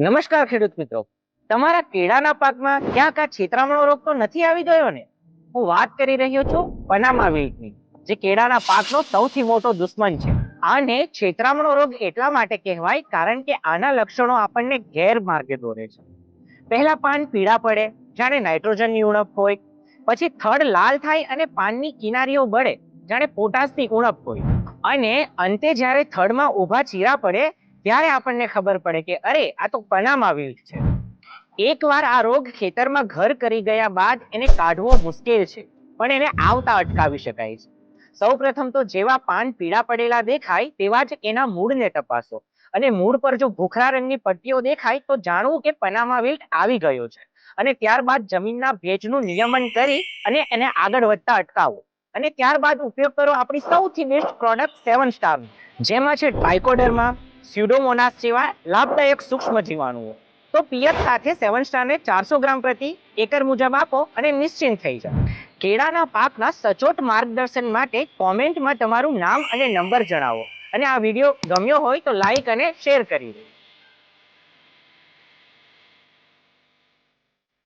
નમસ્કાર ખેડૂત મિત્રો. તમારા કેળાના પાકમાં ક્યાંક આ છેતરામણો રોગ તો નથી આવી ગયો ને? હું વાત કરી રહ્યો છું પનામા વિલ્ટની જે કેળાના પાકનો સૌથી મોટો દુશ્મન છે. આને છેતરામણો રોગ એટલા માટે કહેવાય કારણ કે આના લક્ષણો આપણને ગેરમાર્ગે દોરે છે. પહેલા પાન પીળા પડે, જાણે નાઇટ્રોજનની ઉણપ હોય. પછી થડ લાલ થાય અને પાનની કિનારીઓ બળે, જાણે પોટાશની ઉણપ હોય. અને અંતે જ્યારે થડમાં ઊભા ચીરા પડે ત્યારે આપણને ખબર પડે કે અરે, આ તો પનામા વિલ્ટ છે. એકવાર આ રોગ ખેતરમાં ઘર કરી ગયા બાદ એને કાઢવો મુશ્કેલ છે, પણ એને આવતા અટકાવી શકાય છે. સૌપ્રથમ તો જેવા પાન પીળા પડેલા દેખાય, તેવા જ એના મૂળને તપાસો. અને મૂળ પર જો ભૂખરા રંગની પટ્ટીઓ દેખાય, તો જાણવું કે પનામા વિલ્ટ આવી ગયો છે. અને ત્યારબાદ જમીનના ભેજનું નિયમન કરી અને એને આગળ વધતા અટકાવો. અને ત્યારબાદ ઉપયોગ કરો આપણી સૌથી બેસ્ટ પ્રોડક્ટ સેવન સ્ટાર જેમાં છે ટ્રાઇકોડર્મા સ્યુડોમોનાસ જેવા લાભદાયક સૂક્ષ્મ જીવાણુઓ. તો પિયત સાથે સેવન સ્ટારને ચારસો ગ્રામ પ્રતિ એકર મુજબ આપો અને નિશ્ચિંત થઈ જાઓ. કેળાના પાકના સચોટ માર્ગદર્શન માટે કોમેન્ટમાં તમારું નામ અને નંબર જણાવો. અને આ વીડિયો ગમ્યો હોય તો લાઈક અને શેર કરી દો